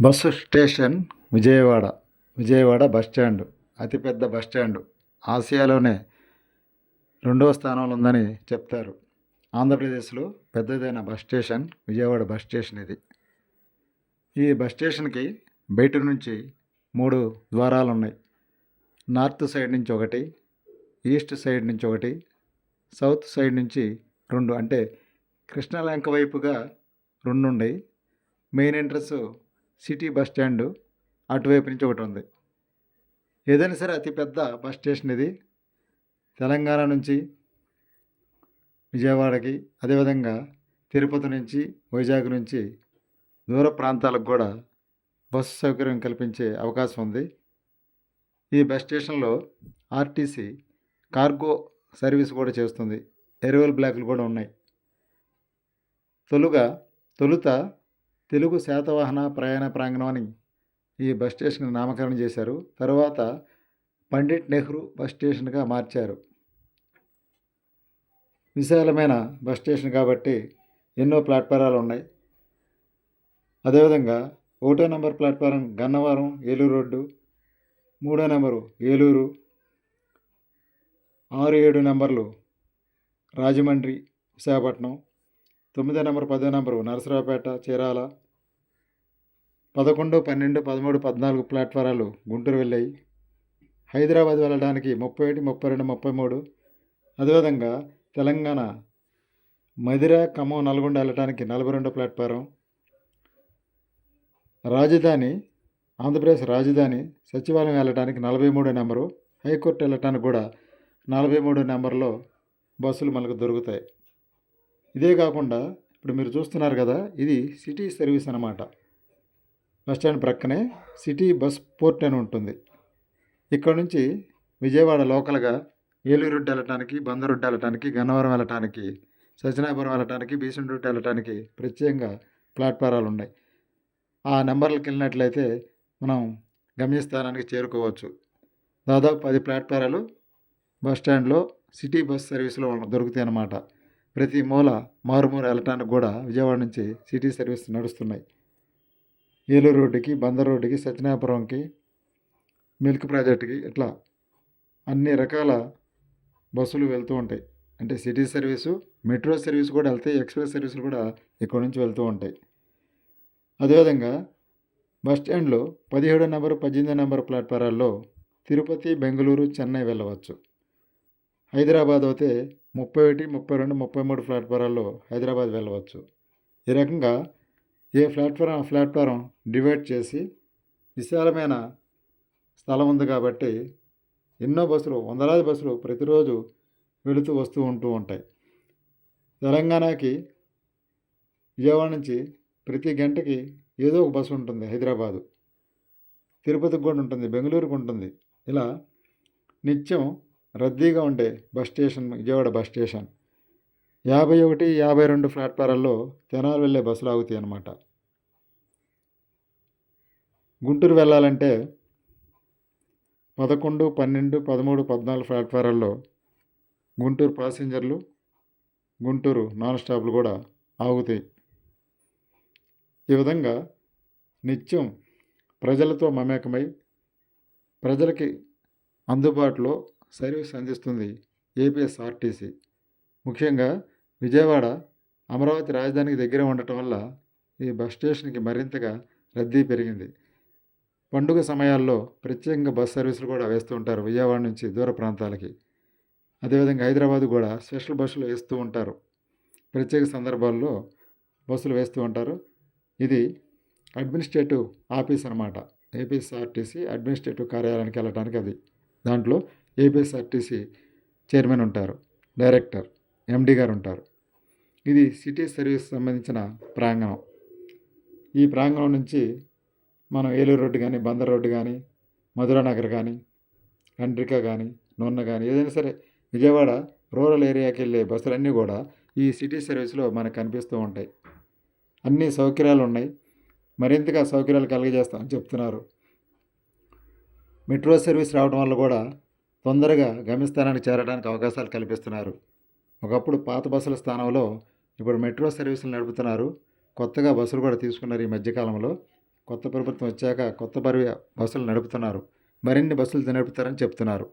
Bus station Vijayawada Vijayawada bus stand అతిపెద్ద bus ఆసియాలోనే రెండవ స్థానంలో ఉందని చెప్తారు. ఆంధ్రప్రదేశ్లో పెద్దదైన bus station Vijayawada bus station ఇది. ఈ బస్ స్టేషన్కి బయట నుంచి మూడు ద్వారాలు ఉన్నాయి నార్త్ సైడ్ నుంచి ఒకటి ఈస్ట్ సైడ్ నుంచి ఒకటి సౌత్ సైడ్ నుంచి రెండు అంటే కృష్ణలంక వైపుగా రెండు ఉన్నాయి main entrance city bus stand అటువైపు నుంచి ఒకటి ఉంది. ఏదైనా సరే అతిపెద్ద బస్ స్టేషన్ ఇది. తెలంగాణ నుంచి విజయవాడకి అదేవిధంగా తిరుపతి నుంచి వైజాగ్ నుంచి దూర ప్రాంతాలకు కూడా బస్సు సౌకర్యం కల్పించే అవకాశం ఉంది. ఈ బస్ స్టేషన్లో ఆర్టీసీ కార్గో సర్వీస్ కూడా చేస్తుంది. ఎరువల్ బ్లాక్లు కూడా ఉన్నాయి. తొలుగా తొలుత తెలుగు శాతవాహన ప్రయాణ ప్రాంగణం అని ఈ బస్ స్టేషన్ నామకరణం చేశారు. తర్వాత పండిట్ నెహ్రూ బస్ స్టేషన్గా మార్చారు. విశాలమైన బస్ స్టేషన్ కాబట్టి ఎన్నో ప్లాట్ఫారాలు ఉన్నాయి. అదేవిధంగా ఒకటో number platform Gannavaram Eluru road మూడో నెంబరు ఏలూరు ఆరు ఏడు నెంబర్లు రాజమండ్రి విశాఖపట్నం తొమ్మిదో నెంబర్ పదో నెంబరు నరసరావుపేట చీరాల. పదకొండు పన్నెండు పదమూడు పద్నాలుగు ప్లాట్ఫారాలు గుంటూరు వెళ్ళాయి. హైదరాబాద్ వెళ్ళడానికి ముప్పై ఒకటి ముప్పై రెండు ముప్పై మూడు. అదేవిధంగా తెలంగాణ మదిర ఖమ్మం నల్గొండ వెళ్ళడానికి నలభై రెండు ప్లాట్ఫారం. రాజధాని ఆంధ్రప్రదేశ్ రాజధాని సచివాలయం వెళ్ళడానికి నలభై మూడో నెంబరు హైకోర్టు వెళ్ళటానికి కూడా నలభై మూడో నెంబర్లో బస్సులు మనకు దొరుకుతాయి. ఇదే కాకుండా ఇప్పుడు మీరు చూస్తున్నారు కదా ఇది సిటీ సర్వీస్ అన్నమాట. బస్ స్టాండ్ ప్రక్కనే సిటీ బస్ పోర్ట్ అని ఉంటుంది. ఇక్కడ నుంచి విజయవాడ లోకల్గా ఏలూరు రోడ్డు వెళ్ళటానికి బందర్ రోడ్డు వెళ్ళటానికి గన్నవరం వెళ్ళటానికి సజ్జనాపురం వెళ్ళటానికి బీసెంట్ రోడ్డు వెళ్ళటానికి ప్రత్యేకంగా ప్లాట్ఫారాలు ఉన్నాయి. ఆ నెంబర్లకు వెళ్ళినట్లయితే మనం గమ్యస్థానానికి చేరుకోవచ్చు. దాదాపు పది ప్లాట్ఫారాలు బస్ స్టాండ్లో సిటీ బస్ సర్వీస్లో దొరుకుతాయి అన్నమాట. ప్రతి మూల మారుమూల వెళ్ళటానికి కూడా విజయవాడ నుంచి సిటీ సర్వీస్ నడుస్తున్నాయి. ఏలూరు రోడ్డుకి బందర్ రోడ్డుకి సత్యనాపురంకి మిల్క్ ప్రాజెక్ట్కి ఇట్లా అన్ని రకాల బస్సులు వెళ్తూ ఉంటాయి. అంటే సిటీ సర్వీసు మెట్రో సర్వీస్ కూడా వెళ్తాయి ఎక్స్ప్రెస్ సర్వీసులు కూడా ఇక్కడ నుంచి వెళ్తూ ఉంటాయి. అదేవిధంగా బస్ స్టాండ్లో పదిహేడు నెంబరు పద్దెనిమిదో నెంబర్ ప్లాట్ఫారాల్లో తిరుపతి బెంగళూరు చెన్నై వెళ్ళవచ్చు. హైదరాబాద్ అయితే ముప్పై ఒకటి ముప్పై రెండు ముప్పై మూడు ప్లాట్ఫారాల్లో హైదరాబాద్ వెళ్ళవచ్చు. ఈ రకంగా ఏ ప్లాట్ఫారం ఆ ప్లాట్ఫారం డివైడ్ చేసి విశాలమైన స్థలం ఉంది కాబట్టి ఎన్నో బస్సులు వందలాది బస్సులు ప్రతిరోజు వెళుతూ వస్తూ ఉంటూ ఉంటాయి. తెలంగాణకి విజయవాడ నుంచి ప్రతి గంటకి ఏదో ఒక బస్సు ఉంటుంది హైదరాబాదు. తిరుపతికి కూడా ఉంటుంది బెంగళూరుకు ఉంటుంది. ఇలా నిత్యం రద్దీగా ఉండే bus station Vijayawada bus station. యాభై ఒకటి యాభై రెండు ప్లాట్ఫారాల్లో తెనాలి వెళ్ళే బస్సులు ఆగుతాయి అన్నమాట. గుంటూరు వెళ్ళాలంటే పదకొండు పన్నెండు పదమూడు పద్నాలుగు ప్లాట్ఫారాల్లో గుంటూరు ప్యాసింజర్లు గుంటూరు నాన్ స్టాప్లు కూడా ఆగుతాయి. ఈ విధంగా నిత్యం ప్రజలతో మమేకమై ప్రజలకి అందుబాటులో సర్వీస్ అందిస్తుంది ఏపీఎస్ఆర్టీసీ. ముఖ్యంగా విజయవాడ అమరావతి రాజధానికి దగ్గర ఉండటం వల్ల ఈ బస్ స్టేషన్కి మరింతగా రద్దీ పెరిగింది. పండుగ సమయాల్లో ప్రత్యేకంగా బస్ సర్వీసులు కూడా వేస్తూ ఉంటారు విజయవాడ నుంచి దూర ప్రాంతాలకి. అదేవిధంగా హైదరాబాద్ కూడా స్పెషల్ బస్సులు వేస్తూ ఉంటారు. ప్రత్యేక సందర్భాల్లో బస్సులు వేస్తూ ఉంటారు. ఇది అడ్మినిస్ట్రేటివ్ ఆఫీస్ అనమాట ఏపీఎస్ఆర్టీసీ అడ్మినిస్ట్రేటివ్ కార్యాలయానికి వెళ్ళడానికి అది. దాంట్లో ఏపీఎస్ఆర్టీసీ చైర్మన్ ఉంటారు డైరెక్టర్ ఎండి గారు ఉంటారు. ఇది సిటీ సర్వీస్ సంబంధించిన ప్రాంగణం. ఈ ప్రాంగణం నుంచి మనం ఏలూరు రోడ్డు కానీ బందర్ రోడ్డు కానీ మధురానగర్ కానీ కండ్రిక కానీ నూనె కానీ ఏదైనా సరే విజయవాడ రూరల్ ఏరియాకి వెళ్ళే బస్సులన్నీ కూడా ఈ సిటీ సర్వీస్లో మనకు కనిపిస్తూ ఉంటాయి. అన్ని సౌకర్యాలు ఉన్నాయి. మరింతగా సౌకర్యాలు కలుగజేస్తామని చెప్తున్నారు. మెట్రో సర్వీస్ రావడం వల్ల కూడా తొందరగా గమ్యస్థానానికి చేరడానికి అవకాశాలు కల్పిస్తున్నారు. ఒకప్పుడు పాత బస్సుల స్థానంలో ఇప్పుడు మెట్రో సర్వీసులు నడుపుతున్నారు. కొత్తగా బస్సులు కూడా తీసుకున్నారు ఈ మధ్యకాలంలో. కొత్త ప్రభుత్వం వచ్చాక కొత్త బరి బస్సులు నడుపుతున్నారు. మరిన్ని బస్సులు నడుపుతారని చెప్తున్నారు.